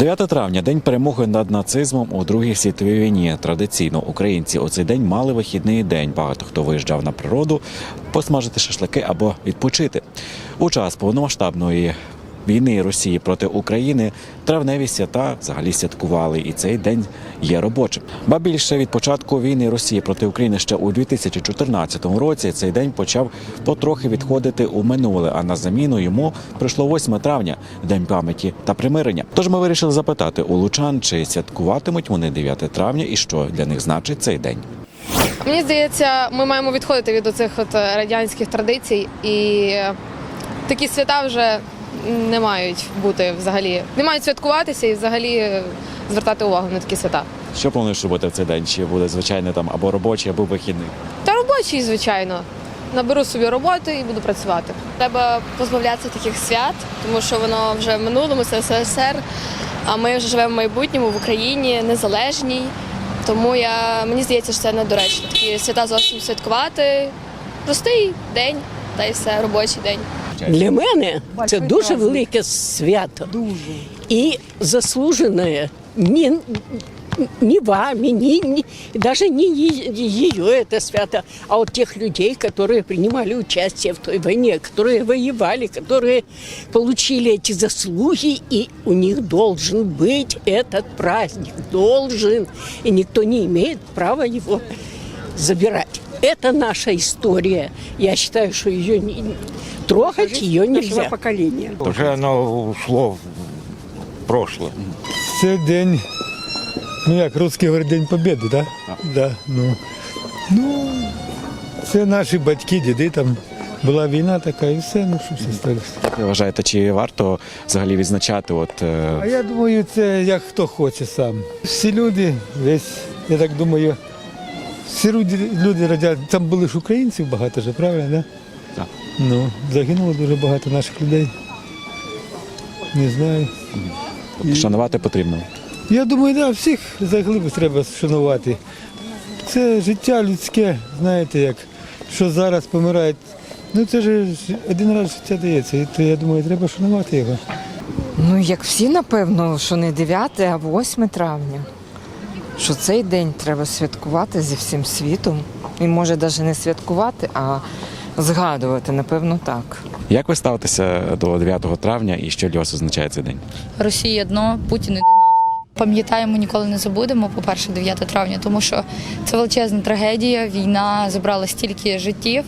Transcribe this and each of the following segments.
9 травня день перемоги над нацизмом у Другій світовій війні. Традиційно українці у цей день мали вихідний день. Багато хто виїжджав на природу посмажити шашлики або відпочити. У час повномасштабної війни Росії проти України травневі свята взагалі святкували, і цей день є робочим. Ба більше від початку війни Росії проти України ще у 2014 році цей день почав потрохи відходити у минуле. А на заміну йому прийшло 8 травня, день пам'яті та примирення. Тож ми вирішили запитати у лучан, чи святкуватимуть вони 9 травня і що для них значить цей день. Мені здається, ми маємо відходити від оцих от е, радянських традицій, і такі свята вже не мають бути взагалі. Не мають святкуватися і взагалі е, звертати увагу на такі свята. Що плануєш робити в цей день? Чи буде звичайний там або робочий, або вихідний? Та робочий, звичайно. Наберу собі роботи і буду працювати. Треба позбавлятися таких свят, тому що воно вже в минулому це СССР. А ми вже живемо в майбутньому в Україні, незалежній. Тому я мені здається, що це недоречно. Такі свята зовсім святкувати. Простий день, та й все, робочий день. Для мене це дуже велике свято. Дуже. І заслужене ні, ні вами, ні, ні, даже не е- ее это свято, а от тех людей, которые принимали участие в той войне, которые воевали, которые получили эти заслуги, и у них должен быть этот праздник. Должен. И никто не имеет права его забирать. Это наша история. Я считаю, что ее не, трогать ее нельзя. поколения. Вже воно ушло в прошлое. Це день, ну як русський говорить, День Побєди, так? Да? ну. ну, це наші батьки, діди, там була війна така і все, ну що все сталося. Як ви вважаєте, чи варто взагалі відзначати? От е, А я думаю, це як хто хоче сам. Всі люди, весь, я так думаю, всі люди, люди радять, там були ж українців багато вже, правильно, да? Так. Ну, загинуло дуже багато наших людей. Не знаю. тобто, шанувати потрібно. Я думаю, да, всіх загиблих треба шанувати. Це життя людське, знаєте як, що зараз помирають. Ну це ж один раз життя дається, і то я думаю, треба шанувати його. Ну, як всі, напевно, що не 9, а 8 травня. Що цей день треба святкувати зі всім світом. І може навіть не святкувати, а згадувати, напевно, так. Як ви ставитеся до 9 травня і що для вас означає цей день? Росія дно, Путін іди нахуй. Пам'ятаємо, ніколи не забудемо, по-перше, 9 травня, тому що це величезна трагедія. Війна забрала стільки життів.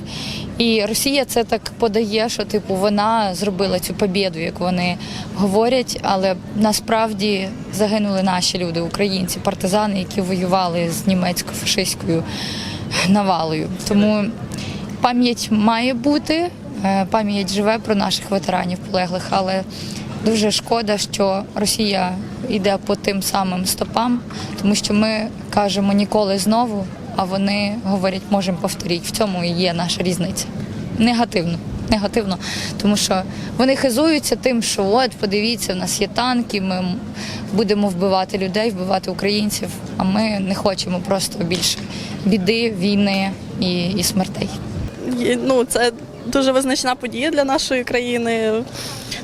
І Росія це так подає, що типу вона зробила цю побіду, як вони говорять, але насправді загинули наші люди, українці, партизани, які воювали з німецько-фашистською навалою. Тому пам'ять має бути, е, пам'ять живе про наших ветеранів полеглих, але дуже шкода, що Росія йде по тим самим стопам, тому що ми кажемо ніколи знову, а вони говорять, можемо повторити. В цьому і є наша різниця. Негативно. Негативно, тому що вони хизуються тим, що от подивіться, в нас є танки, ми будемо вбивати людей, вбивати українців. А ми не хочемо просто більше біди, війни і, і смертей. Ну, це дуже визначна подія для нашої країни.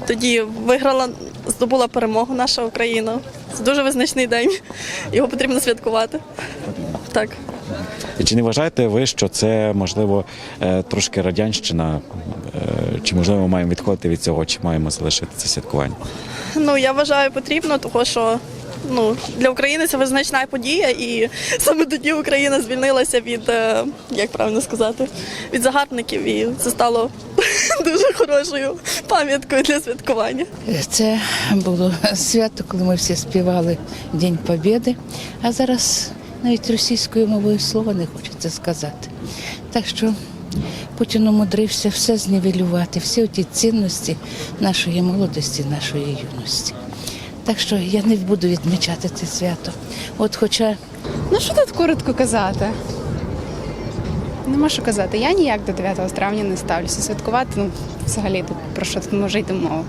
Тоді виграла, здобула перемогу наша Україна. Це дуже визначний день. Його потрібно святкувати. Так. І чи не вважаєте ви, що це можливо е, трошки радянщина? Е, Чи можливо ми маємо відходити від цього, чи маємо залишити це святкування? Ну, я вважаю, потрібно, тому що ну, для України це визначна подія, і саме тоді Україна звільнилася від, е, як правильно сказати, від загарбників, і це стало дуже хорошою пам'яткою для святкування. Це було свято, коли ми всі співали День Побєди, а зараз навіть російською мовою слова не хочеться сказати. Так що Путін умудрився все знівелювати, всі ті цінності нашої молодості, нашої юності. Так що я не буду відмічати це свято. От хоча Ну що тут коротко казати? Нема що казати. Я ніяк до 9 травня не ставлюся. Святкувати, ну, взагалі, тут про що тут може йти мова.